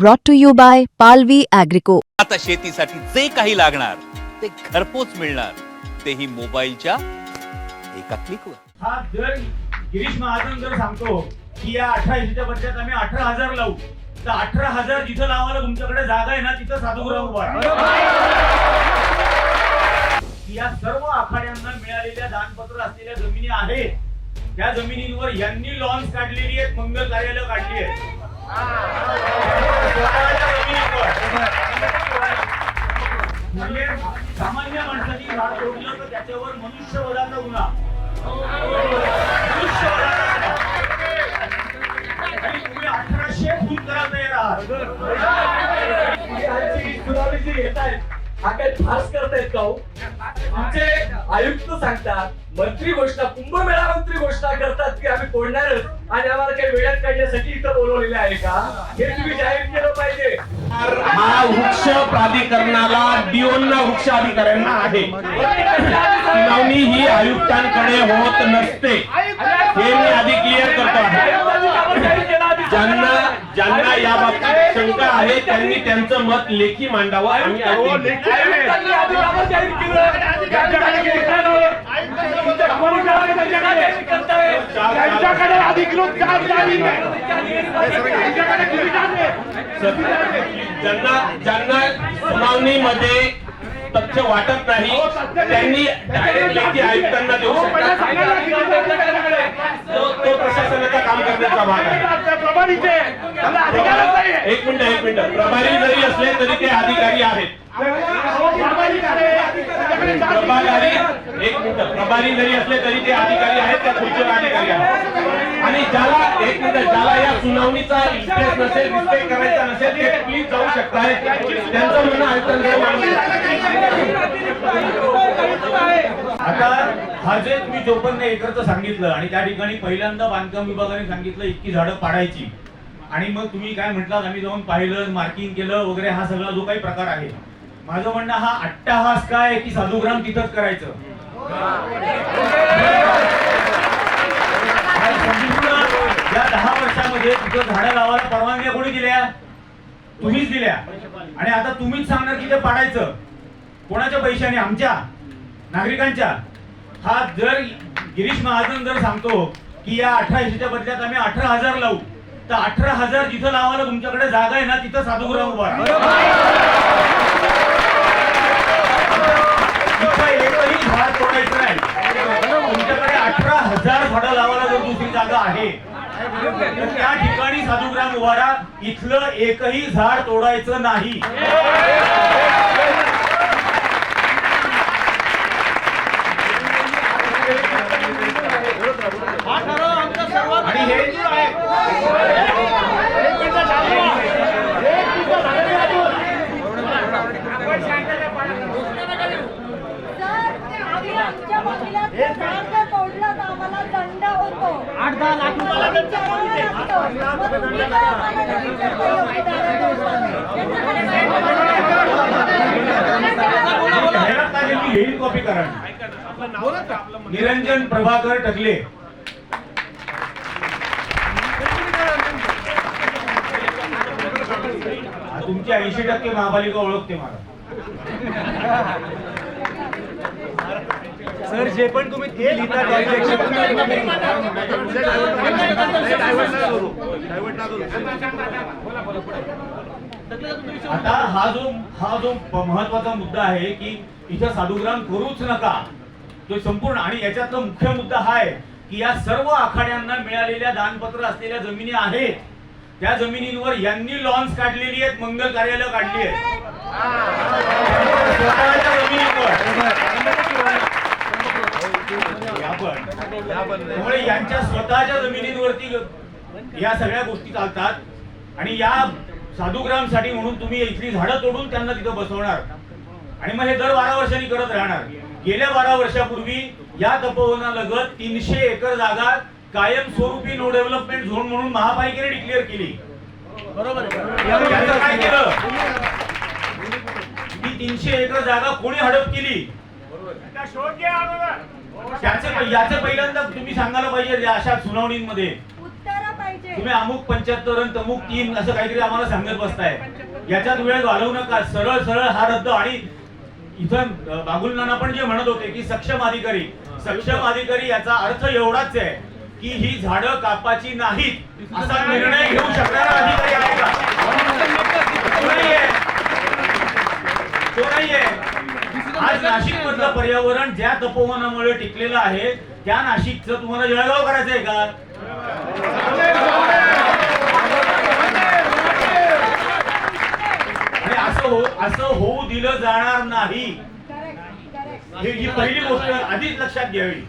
brought to you by Palvi Agrico. आता शेतीसाठी जे काही लागणार ते घरपोच मिळणार तेही मोबाईलच्या एका क्लिकवर हा जर गिरीश महाजन जर सांगतो की या अठरा इंचच्या बदल्यात आम्ही अठरा हजार लावू तर अठरा हजार जिथं लावायला तुमच्याकडे जागा आहे ना तिथं साधुग्राम उभा आहे. या सर्व आखाड्यांना मिळालेल्या दानपत्र असलेल्या जमिनी आहेत त्या जमिनींवर यांनी लॉन्स काढलेली आहेत मंगल कार्यालय काढली आहेत म्हणजे सामान्य माणसाची झाड तोडलं तर त्याच्यावर मनुष्यवधाचा गुन्हा. तुम्ही अठराशे खून करायला तयार आहात. तुम्ही आजची हा काय फास करतायत का हो? आयुक्त सांगतात मंत्री घोषणा कुंभमेळा मंत्री घोषणा करतात की आम्ही तोडणारच आणि आम्हाला काही वेळात काढण्यासाठी इथं बोलवलेले आहे का? हे तुम्ही जाहीर केलं पाहिजे. हा वृक्ष प्राधिकरणाला डिओना वृक्ष अधिकाऱ्यांना आहे. सुनावणी ही आयुक्तांकडे होत नसते. हे मी आधी क्लिअर करतो आहे. ज्यांना ज्यांना या बाबतीत शंका आहे त्यांनी त्यांचं मत लेखी मांडावं आम्ही ऐकलं. आयुक्तांनी अधिकार जाहीर केलं. त्यांच्याकडे अधिकृत ज्यांना ज्यांना सुनावणीमध्ये तथ्य वाटत नाही त्यांनी डायरेक्ट लेखी आयुक्तांना देऊ शकतात. तो प्रशासनाचा काम करण्याचा भाग आहे. एक मिनिट एक मिनिट. प्रभारी जरी असले तरी ते अधिकारी आहेत. प्रभारी एक मिनिट. प्रभारी जरी असले तरी ते अधिकारी आहेत त्या खुर्चीवर अधिकारी आहेत. आणि ज्याला एक मिनिट ज्याला या सुनावणीचा इंटरेस्ट नसेल रिस्पेक्ट करायचा नसेल ते प्लीज जाऊ शकताय त्यांचं म्हणणं मांडू आता हा जे तुम्ही चोपन्न एकरचं सांगितलं आणि त्या ठिकाणी पहिल्यांदा बांधकाम विभागाने सांगितलं इतकी झाडं पाडायची. आणि मग तुम्ही काय म्हटलात आम्ही जाऊन पाहिलं मार्किंग केलं वगैरे हा सगळा जो काही प्रकार आहे. माझं म्हणणं हा अट्टाहास काय की साधुग्राम तिथंच करायचं? या दहा वर्षामध्ये तिथं झाडं लावायला परवानग्या कोणी दिल्या? तुम्हीच दिल्या. आणि आता तुम्हीच सांगणार की ते पाडायचं. कोणाच्या पैशाने? आमच्या. नागरिकांच्या हा जर गिरीश महाजन जर सांगतो की या अठरा ऐंशीच्या बदल्यात आम्ही अठरा हजार लावू तर अठरा हजार जिथं लावायला तुमच्याकडे जागा आहे ना तिथं साधुग्राम उभा एकही झाड तोडायचं नाही. तुमच्याकडे अठरा हजार झाडं लावायला जर दुसरी जागा आहे तर त्या ठिकाणी साधुग्राम उभारा इथलं एकही झाड तोडायचं नाही आणि हे जर आम्ही आमच्या महिलात झाड जर तोडलं तर आम्हाला दंड होतो आठ दहा लाख रुपये मग तुम्ही काय आम्हाला नाही विचारता एवढी झाडं तोडताना? ह्याला काय मी घेईल कॉपी करा निरंजन प्रभाकर टकले. तुमची ऐंशी टक्के महापालिका ओळखते मला. सर जे पण तुम्ही ते लिहिता आता हा जो हा जो महत्त्वाचा मुद्दा आहे की इथं साधुग्राम करूच नका. तो संपूर्ण आणि याच्यातला मुख्य मुद्दा हा आहे की या सर्व आखाड्यांना मिळालेल्या दानपत्र असलेल्या जमिनी आहेत. त्या जमिनींवर यांनी लॉन्स काढलेली आहेत मंगल कार्यालय काढली आहेत. स्वतःच्या जमिनीवर. आपण त्यामुळे यांच्या स्वतःच्या जमिनींवरती या सगळ्या गोष्टी चालतात. आणि या साधुग्रामसाठी म्हणून तुम्ही इथली झाडं तोडून त्यांना तिथं बसवणार. आणि मग हे दर बारा वर्षांनी करत राहणार. गेल्या बारा वर्षापूर्वी या तपोवनालगत तीनशे एकर जागा कायम स्वरूपी नो डेव्हलपमेंट झोन म्हणून महापालिकेने डिक्लेअर केली. बरोबर काय केलं? ती तीनशे एकर जागा कोणी हडप केली? त्याचे याचं पहिल्यांदा तुम्ही सांगायला पाहिजे अशा सुनावणींमध्ये. तुम्ही अमुक पंच्याहत्तर आणि तमुक तीन असं काहीतरी आम्हाला सांगत बसताय. याच्यात वेळ घालवू नका. सरळ सरळ हा रद्द. आणि इथं बांगुल नाना पण जे म्हणत होते की सक्षम अधिकारी. सक्षम अधिकारी याचा अर्थ एवढाच आहे की ही झाडं कापाची नाहीत असा निर्णय घेऊ शकणारा अधिकारी आहे का? तो नाहीये. आज नाशिक मधलं पर्यावरण ज्या तपोवनामुळे टिकलेलं आहे त्या नाशिकचं तुम्हाला जळगाव करायचंय का? असं हो असं होऊ दिलं जाणार नाही. हे ही ही पहिली गोष्ट आधीच लक्षात घ्यावी.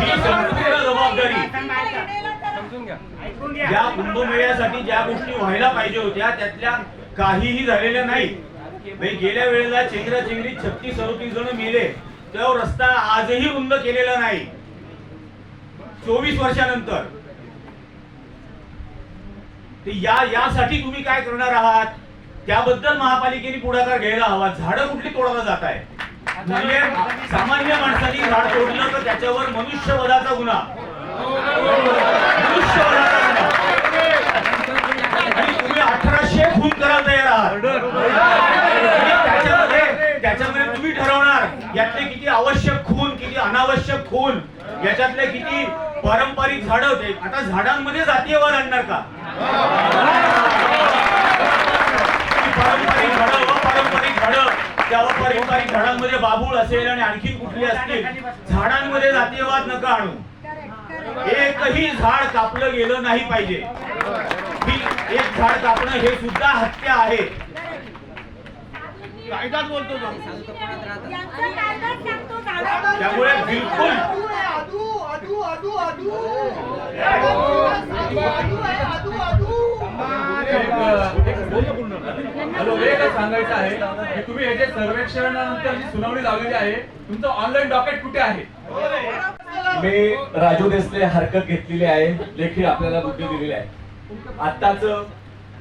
ही संपूर्ण जबाबदारी या कुंभमेळ्यासाठी ज्या गोष्टी व्हायला पाहिजे होत्या त्यातल्या काहीही झालेल्या नाही. गेल्या वेळेला चेंगरा चेंगरी छत्तीस सदोतीस जण मेले. तेव्हा रस्ता आजही रुंद केलेला नाही. चोवीस वर्षानंतर. ते या यासाठी तुम्ही काय करणार आहात? त्याबद्दल महापालिकेने पुढाकार घ्यायला हवा. झाडं कुठली तोडायला जात आहे म्हणजे सामान्य माणसाने झाड तोडलं तर त्याच्यावर मनुष्यवधाचा गुन्हा. तुम्ही अठराशे खून करायला तयार आहात त्याच्यामध्ये त्याच्यामध्ये तुम्ही ठरवणार यातले किती आवश्यक खून किती अनावश्यक खून याच्यातले किती पारंपरिक झाड होते. आता झाडांमध्ये जातीयवाद आणणार का? पारंपरिक झाड पारंपरिक झाड. त्या पारंपरिक झाडांमध्ये बाबूळ असेल आणि आणखी कुठली असतील? झाडांमध्ये जातीयवाद नका आणू. एकही झाड कापलं गेलं नाही पाहिजे. एक झाड कापणं हे सुद्धा हत्या आहे. कायदाच बोलतो त्यामुळे बिलकुल आदू आदू आदू आदू. आदू आहे आदू आदू. हॅलो एक सांगायचं आहे की तुम्ही हे जे सर्वेक्षणानंतर जी सुनावणी लावलेली आहे तुमचं ऑनलाईन डॉकेट कुठे आहे? मी राजू देसले हरकत घेतलेली आहे लेखी आपल्याला मुद्दे दिलेले आहे. आत्ताच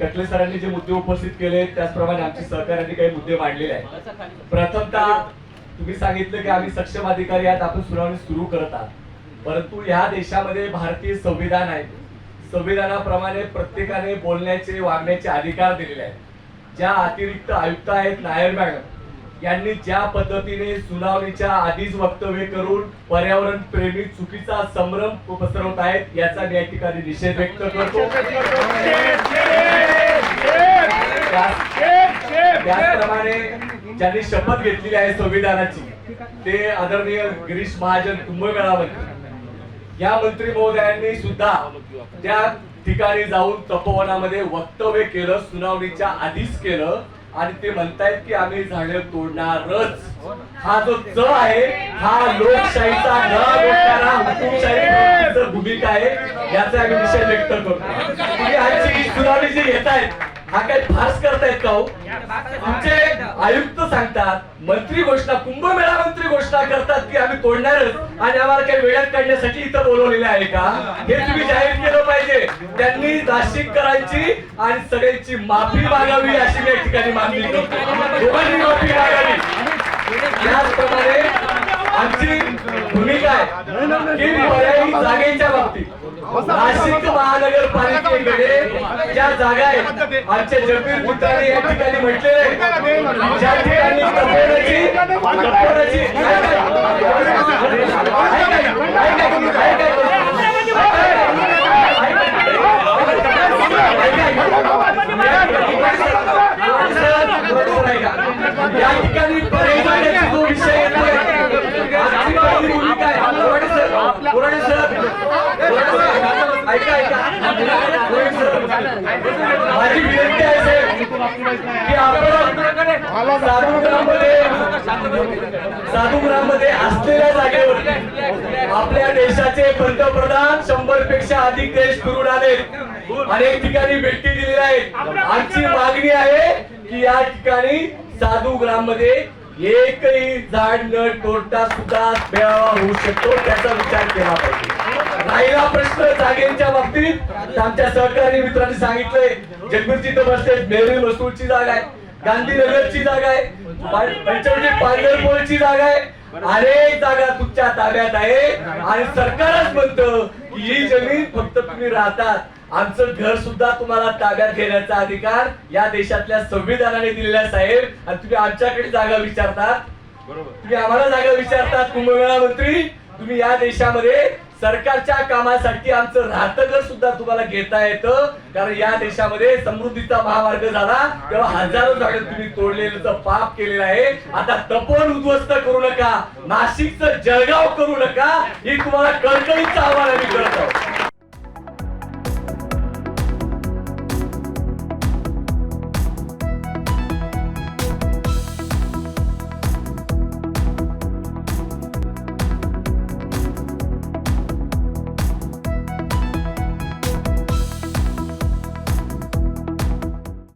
कटले सरांनी जे मुद्दे उपस्थित केले त्याचप्रमाणे आमच्या सहकार्यांनी काही मुद्दे मांडलेले आहेत. प्रथमतः तुम्ही सांगितलं की आम्ही सक्षम अधिकारी आहात आपण सुनावणी सुरू करत आहात. परंतु ह्या देशामध्ये भारतीय संविधान आहे. संविधानाप्रमाणे प्रत्येकाने बोलण्याचे वागण्याचे अधिकार दिलेले आहेत. ज्या अतिरिक्त आयुक्त आहेत नायर मॅडम यांनी ज्या पद्धतीने सुनावणीच्या आधीच वक्तव्य करून पर्यावरण प्रेमी चुकीचा संभ्रम पसरवत आहेत याचा मी या ठिकाणी निषेध व्यक्त करतो. त्याच- त्याचप्रमाणे ज्यांनी शपथ घेतलेली आहे संविधानाची ते आदरणीय गिरीश महाजन कुंभमेळामध्ये या मंत्री महोदयांनी सुद्धा त्या ठिकाणी जाऊन तपोवनामध्ये वक्तव्य केलं सुनावणीच्या आधीच केलं. आणि ते म्हणतायत की आम्ही झाडे तोडणारच. हा जो च आहे हा लोकशाहीचा न बोलणारा हुकुमशाही भूमिका आहे याचा आम्ही निषेध व्यक्त करतो. तुम्ही ही सुनावणी जी घेतायत हा काय फार्स करतायत का हो? तुमचे आयुक्त सांगतात मंत्री घोषणा कुंभमेळा मंत्री घोषणा करतात की आम्ही तोडणारच. आणि आम्हाला काही वेळात काढण्यासाठी इथं बोलवलेले आहे का? हे तुम्ही जाहीर केलं पाहिजे. त्यांनी नाशिककरांची आणि सगळ्यांची माफी मागावी अशी या ठिकाणी मागणी करतो. दोघांनी माफी मागावी. त्याचप्रमाणे आमची भूमिका आहे. की पर्यायी जागेच्या बाबतीत. नाशिक महानगरपालिकेकडे ज्या जागा आहेत आमच्या जगवीर मित्रांनी या ठिकाणी म्हटलेले आहे, ज्या ठिकाणी या ठिकाणी पर्यायी जागेचा जो विषय येतोय, आमची पहिली भूमिका आहे. कोरडे सर, कोरडे सर, कोरडे सर, ऐका ऐका कोरडे सर, माझी विनंती आहे की आपण साधुग्राममध्ये साधुग्राममध्ये असलेल्या जागेवर आपल्या देशाचे पंतप्रधान शंभरपेक्षा अधिक देश फिरून आले. अनेक ठिकाणी भेटी दिलेल्या आहेत. आमची मागणी आहे की या ठिकाणी साधुग्राममध्ये एकही झाड न तोडता सुद्धा मेळावा होऊ शकतो त्याचा विचार केला पाहिजे. राहिला प्रश्न जागेच्या बाबतीत आमच्या सहकारी मित्रांनी सांगितलंय. जगभरची तर बसते मेरी मसूरची जागा आहे गांधीनगरची जागा आहे पंचवटी जागा आहे. अनेक जागा तुमच्या ताब्यात आहे. आणि सरकारच म्हणतं की ही जमीन फक्त तुम्ही राहतात. आमचं घर सुद्धा तुम्हाला ताब्यात घेण्याचा अधिकार या देशातल्या संविधानाने दिलेला साहेब. आणि तुम्ही आमच्याकडे जागा विचारतात. तुम्ही आम्हाला जागा विचारतात कुंभमेळा मंत्री. तुम्ही या देशामध्ये सरकारच्या कामासाठी आमचं राहतं घर सुद्धा तुम्हाला घेता येतं. कारण या देशामध्ये समृद्धीचा महामार्ग झाला. तेव्हा हजारो झाडं तुम्ही तोडलेलं पाप केलेलं आहे. आता तपोन उद्ध्वस्त करू नका. नाशिकचं जळगाव करू नका. ही तुम्हाला कळकळीचं आव्हान आम्ही करत